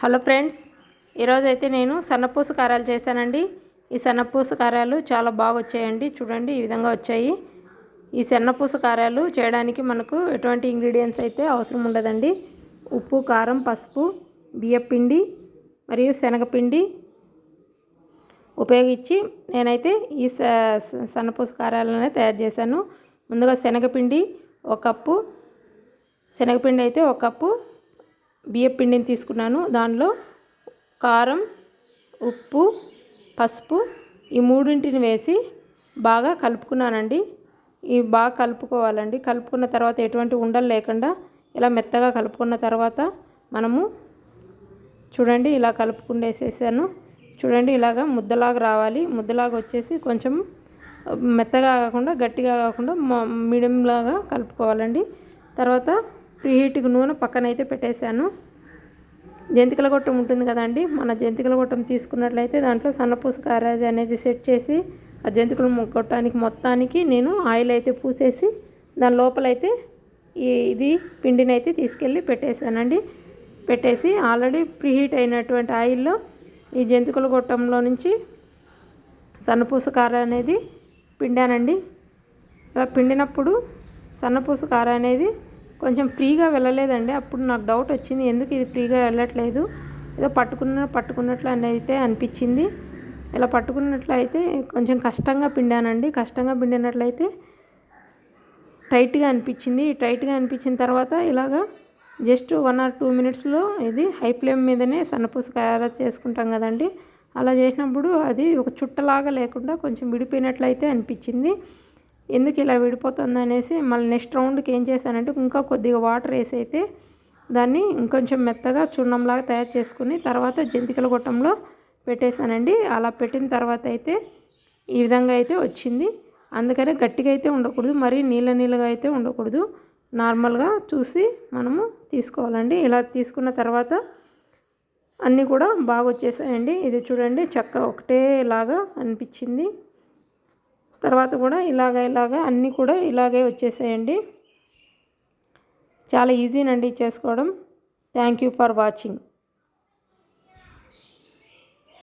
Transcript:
Hello friends ఈరోజు అయితే నేను సన్నపూస కారాలు చేశానండి. ఈ సన్నపూస కారాలు చాలా బాగా వచ్చాయండి చూడండి ఈ విధంగా వచ్చాయి. ఈ సన్నపూస కారాలు చేయడానికి మనకు ఎటువంటి ఇంగ్రీడియంట్స్ అయితే అవసరం ఉండదండి. ఉప్పు కారం పసుపు బియ్యపిండి మరియు శనగపిండి ఉపయోగించి నేనైతే ఈ సన్నపూస కారాలనే తయారు చేశాను. ముందుగా శనగపిండి ఒక కప్పు శనగపిండి అయితే ఒక కప్పు బియ్యపిండిని తీసుకున్నాను. దానిలో కారం ఉప్పు పసుపు ఈ మూడింటిని వేసి బాగా కలుపుకున్నానండి. ఇవి బాగా కలుపుకోవాలండి. కలుపుకున్న తర్వాత ఎటువంటి ఉండలు లేకుండా ఇలా మెత్తగా కలుపుకున్న తర్వాత మనము చూడండి ఇలా కలుపుకుండేసేసాను. చూడండి ఇలాగా ముద్దలాగా రావాలి. ముద్దలాగా వచ్చేసి కొంచెం మెత్తగా కాకుండా గట్టిగా కాకుండా మీడియంలాగా కలుపుకోవాలండి. తర్వాత ప్రీహీట్కి నూనె పక్కనైతే పెట్టేశాను. జంతికల గొట్టం ఉంటుంది కదండి మన జంతికల గొట్టం తీసుకున్నట్లయితే దాంట్లో సన్నపూస కారాది అనేది సెట్ చేసి ఆ జంతికలు గొట్టానికి మొత్తానికి నేను ఆయిల్ అయితే పూసేసి దాని లోపలైతే ఈ ఇది పిండిని అయితే తీసుకెళ్ళి పెట్టేశానండి. పెట్టేసి ఆల్రెడీ ప్రీహీట్ అయినటువంటి ఆయిల్లో ఈ జంతికల గొట్టంలో నుంచి సన్నపూస కార అనేది పిండానండి. అలా పిండినప్పుడు సన్నపూస కార అనేది కొంచెం ఫ్రీగా వెళ్ళలేదండి. అప్పుడు నాకు డౌట్ వచ్చింది ఎందుకు ఇది ఫ్రీగా వెళ్ళట్లేదు? ఏదో పట్టుకున్న పట్టుకున్నట్లు అని అయితే అనిపించింది. ఇలా పట్టుకున్నట్లయితే కొంచెం కష్టంగా పిండానండి. కష్టంగా పిండినట్లయితే టైట్గా అనిపించింది. టైట్గా అనిపించిన తర్వాత ఇలాగా జస్ట్ వన్ ఆర్ టూ మినిట్స్లో ఇది హై ఫ్లేమ్ మీదనే సన్నపూస తయారు చేసుకుంటాం కదండి. అలా చేసినప్పుడు అది ఒక చుట్టలాగా లేకుండా కొంచెం విడిపోయినట్లయితే అనిపించింది. ఎందుకు ఇలా విడిపోతుంది అనేసి మళ్ళీ నెక్స్ట్ రౌండ్కి ఏం చేశానంటే ఇంకా కొద్దిగా వాటర్ వేసి అయితే దాన్ని ఇంకొంచెం మెత్తగా చున్నంలాగా తయారు చేసుకుని తర్వాత జంతికల గొట్టంలో పెట్టేశానండి. అలా పెట్టిన తర్వాత అయితే ఈ విధంగా అయితే వచ్చింది. అందుకనే గట్టిగా అయితే ఉండకూడదు మరీ నీళ్ళ నీళ్ళగా అయితే ఉండకూడదు. నార్మల్గా చూసి మనము తీసుకోవాలండి. ఇలా తీసుకున్న తర్వాత అన్నీ కూడా బాగా వచ్చేసాయండి ఇది చూడండి చక్క ఒకటే లాగా అనిపించింది. తర్వాత కూడా ఇలాగ ఇలాగ అన్నీ కూడా ఇలాగే వచ్చేసాయండి. చాలా ఈజీనండి చేసుకోవడం. Thank you for watching